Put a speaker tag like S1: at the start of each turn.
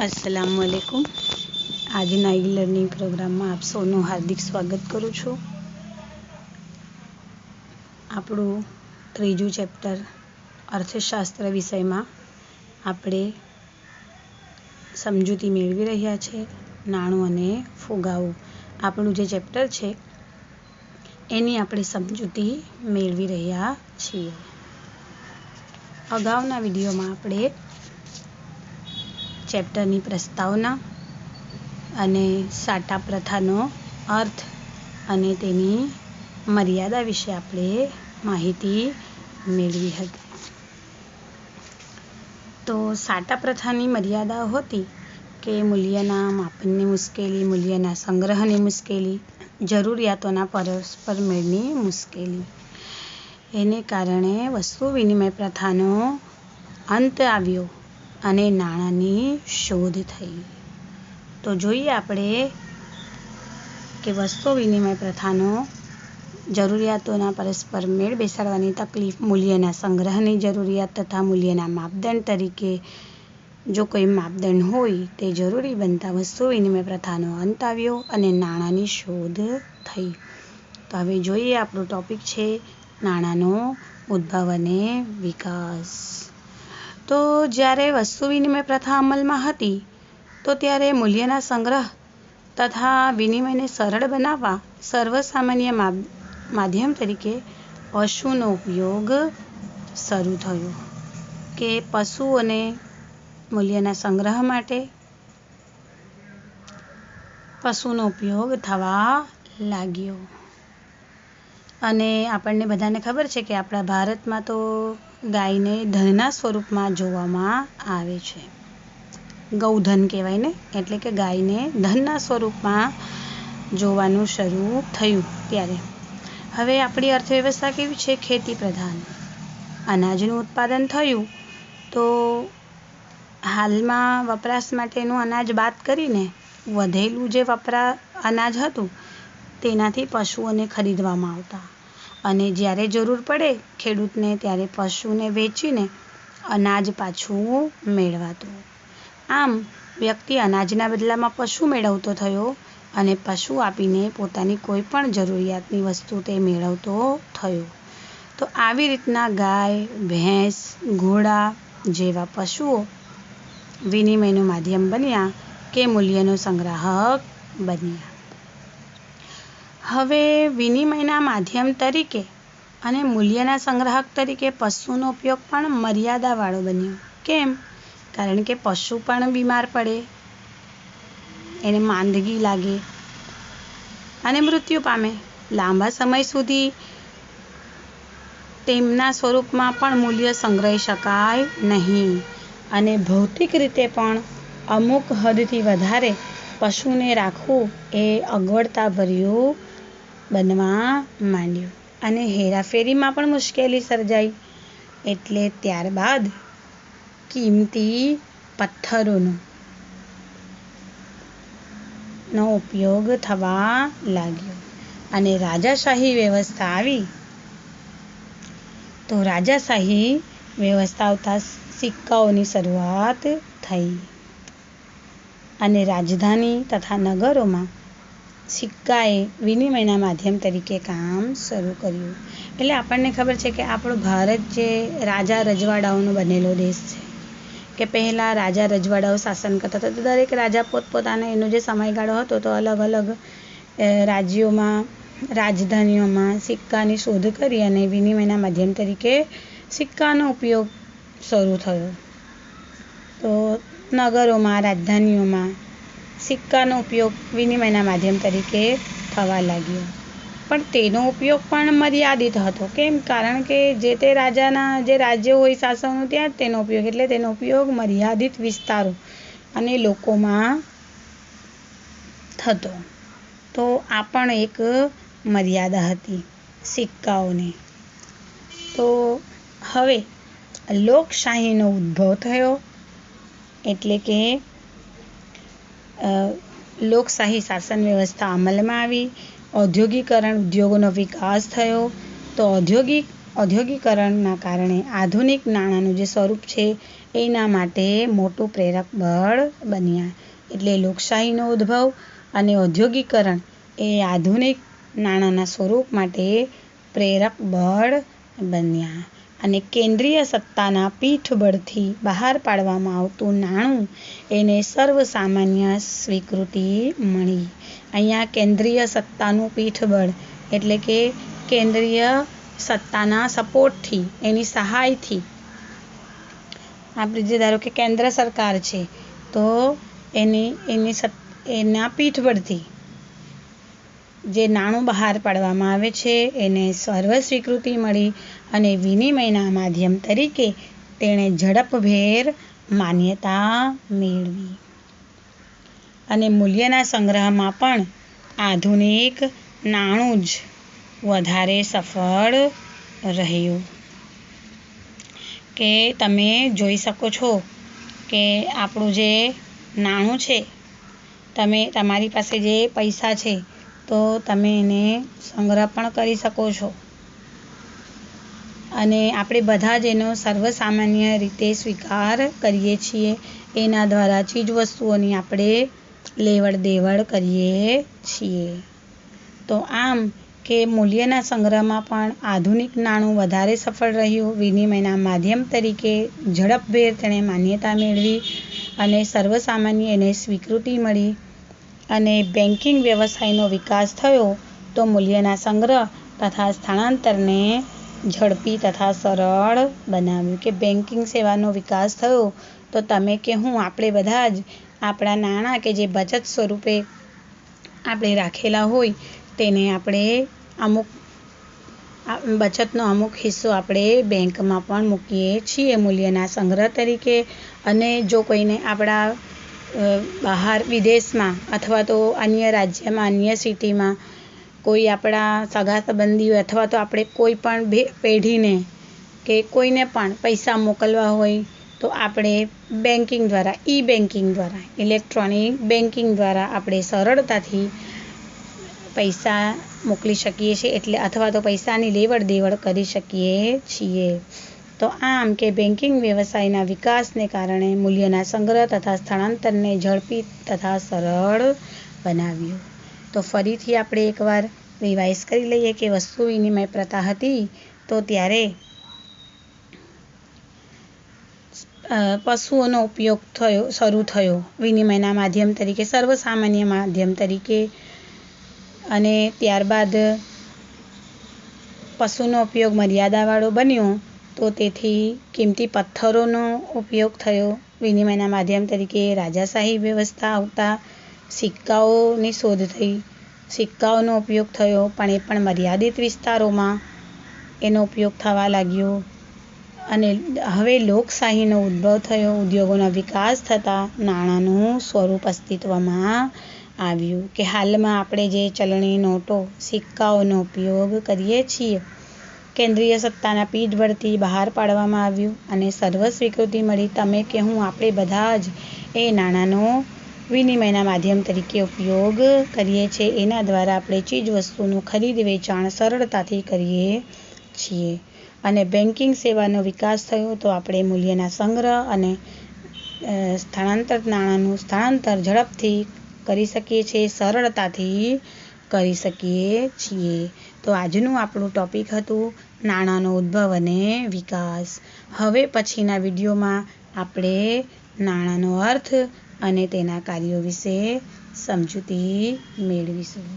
S1: અસલામ વાલેકુમ આજના e learning પ્રોગ્રામમાં આપ સૌનું હાર્દિક સ્વાગત કરું છું. આપણું ત્રીજું ચેપ્ટર અર્થશાસ્ત્ર વિષયમાં આપણે સમજૂતી મેળવી રહ્યા છે, નાણું અને ફુગાવું. આપણું જે ચેપ્ટર છે, એની આપણે સમજૂતી મેળવી રહ્યા છીએ. અગાઉના વિડીયોમાં આપણે ચેપ્ટરની પ્રસ્તાવના અને સાટા પ્રથાનો અર્થ અને તેની મર્યાદા વિશે આપણે માહિતી મેળવી હતી. તો સાટા પ્રથાની મર્યાદા હતી કે મૂલ્યના માપનની મુશ્કેલી, મૂલ્યના સંગ્રહની મુશ્કેલી, જરૂરિયાતોના પરસ્પર મેળની મુશ્કેલી. એને કારણે વસ્તુ વિનિમય પ્રથાનો અંત આવ્યો. અને નાણાંની શોધ થઈ. તો જોઈએ આપણે કે વસ્તુ વિનિમય પ્રથાનો જરૂરિયાતોના પરસ્પર મેળ બેસાડવાની તકલીફ મૂલ્યના સંગ્રહની જરૂરિયાત તથા મૂલ્યના માપદંડ તરીકે જો કોઈ માપદંડ હોય તે જરૂરી બનતા વસ્તુ વિનિમય પ્રથાનો અંત આવ્યો અને નાણાંની શોધ થઈ. તો હવે જોઈએ આપણું ટોપિક છે નાણાંનો ઉદ્ભવ અને વિકાસ. તો જ્યારે વસ્તુ વિનિમય પ્રથા અમલમાં હતી, તો ત્યારે મૂલ્યના સંગ્રહ તથા વિનિમયને સરળ બનાવવા સર્વસામાન્ય માધ્યમ તરીકે પશુનો ઉપયોગ શરૂ થયો કે પશુઓને મૂલ્યના સંગ્રહ માટે પશુનો ઉપયોગ થવા લાગ્યો. અને આપણને બધાને ખબર છે કે આપણા ભારતમાં તો ગાયને ધનના સ્વરૂપમાં જોવામાં આવે છે. ગૌધન કહેવાય ને? એટલે કે ગાયને ધનના સ્વરૂપમાં જોવાનું શરૂ થયું ત્યારે. હવે આપણી અર્થવ્યવસ્થા કેવી છે? ખેતી પ્રધાન. અનાજનું ઉત્પાદન થયું તો હાલમાં વપરાશ માટેનું અનાજ બાદ કરીને વધેલું જે વપરા અનાજ હતું તેનાથી પશુઓને ખરીદવામાં આવતા. અને જ્યારે જરૂર પડે ખેડૂતને, ત્યારે પશુને વેચીને અનાજ પાછું મેળવાતું. આમ, વ્યક્તિ અનાજના બદલામાં પશુ મેળવતો થયો અને પશુ આપીને પોતાની કોઈ પણ જરૂરિયાતની વસ્તુ તે મેળવતો થયો. તો આવી રીતના ગાય, ભેંસ, ઘોડા જેવા પશુઓ વિનિમયનું માધ્યમ બન્યા કે મૂલ્યનો સંગ્રાહક બન્યા. હવે વિનિમયના માધ્યમ તરીકે અને મૂલ્યના સંગ્રાહક તરીકે પશુનો ઉપયોગ પણ મર્યાદાવાળો બન્યો. કેમ? કારણ કે પશુ પણ બીમાર પડે, એને માંદગી લાગે અને મૃત્યુ પામે. લાંબા સમય સુધી તેમના સ્વરૂપમાં પણ મૂલ્ય સંગ્રહી શકાય નહીં અને ભૌતિક રીતે પણ અમુક હદથી વધારે પશુને રાખવું એ અગવડતાભર્યું બનવા માંડ્યું. અને હેરાફેરીમાં પણ મુશ્કેલી સર્જાઈ. એટલે ત્યારબાદ કિંમતી પથ્થરોનો નો ઉપયોગ થવા લાગ્યો. અને રાજાશાહી વ્યવસ્થા આવી. તો રાજાશાહી વ્યવસ્થા આવતા સિક્કાઓની શરૂઆત થઈ. અને રાજધાની તથા નગરોમાં સિક્કાએ વિનિમયના માધ્યમ તરીકે કામ શરૂ કર્યું. એટલે આપણને ખબર છે કે આપણો ભારત જે રાજા રજવાડાઓનો બનેલો દેશ છે, કે પહેલાં રાજા રજવાડાઓ શાસન કરતા હતા, તો દરેક રાજા પોતપોતાનો એનો જે સમયગાળો હતો તો અલગ અલગ રાજ્યોમાં, રાજધાનીઓમાં સિક્કાની શોધ કરી અને વિનિમયના માધ્યમ તરીકે સિક્કાનો ઉપયોગ શરૂ થયો. તો નગરોમાં, રાજધાનીઓમાં સિક્કાનો ઉપયોગ વિનિમયના માધ્યમ તરીકે થવા લાગ્યો. પણ તેનો ઉપયોગ પણ મર્યાદિત હતો. કેમ? કારણ કે જે તે રાજાના, જે રાજ્ય હોય શાસનો ત્યાં તેનો ઉપયોગ, એટલે તેનો ઉપયોગ મર્યાદિત વિસ્તારો અને લોકોમાં થતો. તો આ પણ એક મર્યાદા હતી સિક્કાઓની. તો હવે લોકશાહીનો ઉદ્ભવ થયો. એટલે કે લોકશાહી શાસન વ્યવસ્થા અમલમાં આવી. ઔદ્યોગિકરણ ઉદ્યોગોનો વિકાસ થયો. તો ઔદ્યોગિક, ઔદ્યોગિકરણના કારણે આધુનિક નાણાંનું જે સ્વરૂપ છે, એના માટે મોટું પ્રેરક બળ બન્યા. એટલે લોકશાહીનો ઉદ્ભવ અને ઔદ્યોગિકરણ એ આધુનિક નાણાંના સ્વરૂપ માટે પ્રેરક બળ બન્યા. અને કેન્દ્રીય સત્તાના પીઠબળથી બહાર પાડવામાં આવતું નાણું એને સર્વસામાન્ય સ્વીકૃતિ મળી. અહીંયા કેન્દ્રીય સત્તાનું પીઠબળ એટલે કે કેન્દ્રીય સત્તાના સપોર્ટથી, એની સહાયથી. આપણે જે ધારો કે કેન્દ્ર સરકાર છે, તો એની એની એના પીઠબળથી જે નાણું બહાર પાડવામાં આવે છે, એને સર્વ સ્વીકૃતિ મળી અને વિનિમયના માધ્યમ તરીકે તેણે ઝડપભેર માન્યતા મેળવી. અને મૂલ્યના સંગ્રહમાં પણ આધુનિક નાણું જ વધારે સફળ રહ્યું. કે તમે જોઈ શકો છો કે આપણું જે નાણું છે, તમે તમારી પાસે જે પૈસા છે તો તમે એને સંગ્રહ પણ કરી શકો છો. અને આપણે બધા જ એનો સર્વસામાન્ય રીતે સ્વીકાર કરીએ છીએ. એના દ્વારા ચીજવસ્તુઓની આપણે લેવડ દેવડ કરીએ છીએ. તો આમ કે મૂલ્યના સંગ્રહમાં પણ આધુનિક નાણું વધારે સફળ રહ્યું, વિનિમયના માધ્યમ તરીકે ઝડપભેર તેણે માન્યતા મેળવી અને સર્વસામાન્ય એને સ્વીકૃતિ મળી. અને બેન્કિંગ વ્યવસાયનો વિકાસ થયો તો મૂલ્યના સંગ્રહ તથા સ્થાનાંતરને ઝડપી તથા સરળ બનાવ્યું. કે બેન્કિંગ સેવાનો વિકાસ થયો તો તમે કે હું, આપણે બધા જ, આપણા નાણાં કે જે બચત સ્વરૂપે આપણે રાખેલા હોય તેને આપણે અમુક બચતનો અમુક હિસ્સો આપણે બેંકમાં પણ મૂકીએ છીએ મૂલ્યના સંગ્રહ તરીકે. અને જો કોઈને આપણા બહાર વિદેશમાં અથવા તો અન્ય રાજ્યમાં, અન્ય સિટીમાં કોઈ આપણા સગા સંબંધીઓ અથવા તો આપણે કોઈ પણ પેઢીને કે કોઈને પણ પૈસા મોકલવા હોય તો આપણે બેન્કિંગ દ્વારા ઈ બેન્કિંગ દ્વારા, ઇલેક્ટ્રોનિક બેન્કિંગ દ્વારા આપણે સરળતાથી પૈસા મોકલી શકીએ છીએ એટલે અથવા તો પૈસાની લેવડ દેવડ કરી શકીએ છીએ. તો આમ કે બેન્કિંગ વ્યવસાયના વિકાસને કારણે મૂલ્યના સંગ્રહ તથા સ્થળાંતરને ઝડપી તથા સરળ બનાવ્યું. તો ફરીથી આપણે એકવાર રિવાઇઝ કરી લઈએ કે વસ્તુ વિનિમય પ્રથા હતી તો ત્યારે પશુઓનો ઉપયોગ થયો, શરૂ થયો વિનિમયના માધ્યમ તરીકે, સર્વસામાન્ય માધ્યમ તરીકે અને ત્યારબાદ પશુનો ઉપયોગ મર્યાદાવાળો બન્યો. તો તેથી કિંમતી પથ્થરોનો ઉપયોગ થયો. વિનિમયના માધ્યમ તરીકે રાજાશાહી વ્યવસ્થા આવતા સિક્કાઓની શોધ થઈ. સિક્કાઓનો ઉપયોગ થયો, પણ એ પણ મર્યાદિત વિસ્તારોમાં એનો ઉપયોગ થવા લાગ્યો. અને હવે લોકશાહીનો ઉદ્ભવ થયો. ઉદ્યોગોનો વિકાસ થતાં નાણાંનું સ્વરૂપ અસ્તિત્વમાં આવ્યું કે હાલમાં આપણે જે ચલણી નોટો, સિક્કાઓનો ઉપયોગ કરીએ છીએ કેન્દ્રીય સત્તાના પીઠ પરથી બહાર પાડવામાં આવ્યું અને સર્વ સ્વીકૃતિ મળી. તમે કે હું આપણે બધા જ એ નાણાંનો વિનિમયના માધ્યમ તરીકે ઉપયોગ કરીએ છીએ, એના દ્વારા આપણે ચીજ વસ્તુનું ખરીદ, વેચાણ સરળતાથી કરીએ છીએ. અને બેન્કિંગ સેવાનો વિકાસ થયો તો આપણે મૂલ્યના સંગ્રહ અને સ્થળાંતર નાણાંનું સ્થળાંતર ઝડપથી કરી શકીએ છીએ. સરળતાથી કરી શકીએ છીએ. તો આજનું આપણું ટૉપિક હતું નાણાંનો ઉદ્ભવ અને વિકાસ. હવે પછીના વિડીયોમાં આપણે નાણાંનો અર્થ અને તેના કાર્યો વિશે સમજૂતી મેળવીશું.